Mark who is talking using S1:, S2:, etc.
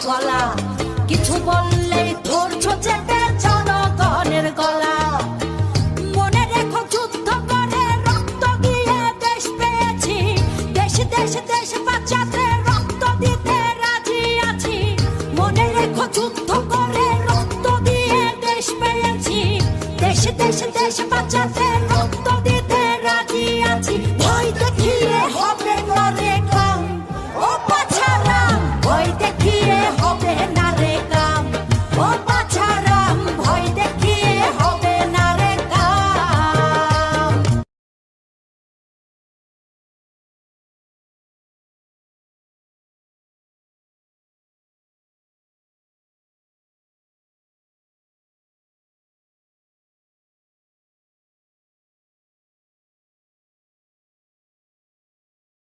S1: চলা কিছু বললেই ধরছ চেপে জনগণের গলা। মনে রেখো যুদ্ধ করে রক্ত দিয়ে দেশ পেয়েছি। দেশ দেশ দেশ বাঁচাতে রক্ত দিতে রাজি আছি। মনে রেখো যুদ্ধ করে রক্ত দিয়ে দেশ পেয়েছি। দেশ দেশ দেশ বাঁচাতে রক্ত Hope they